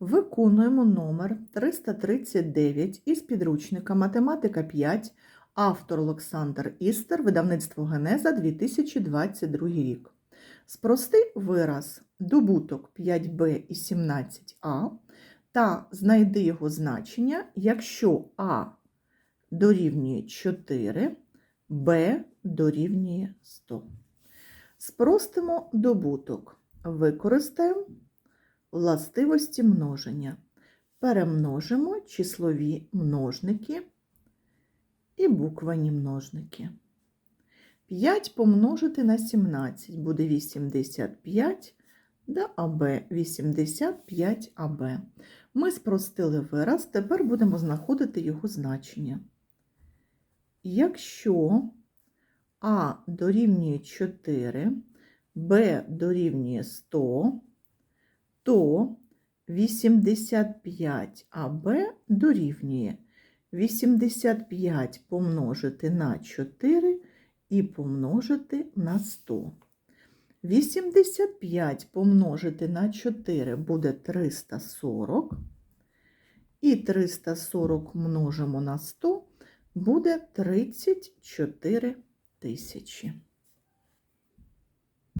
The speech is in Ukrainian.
Виконуємо номер 339 із підручника Математика 5, автор Олександр Істер, видавництво Генеза 2022 рік. Спрости вираз добуток 5b і 17а та знайди його значення, якщо а дорівнює 4, b дорівнює 100. Спростимо добуток. Використаємо властивості множення. Перемножимо числові множники і буквені множники. 5 помножити на 17 буде 85, да АБ 85 АБ. Ми спростили вираз, тепер будемо знаходити його значення. Якщо А дорівнює 4, Б дорівнює 100, то 85 АБ дорівнює 85 помножити на 4 і помножити на 100. 85 помножити на 4 буде 340. І 340 множимо на 100 буде 34 тисячі.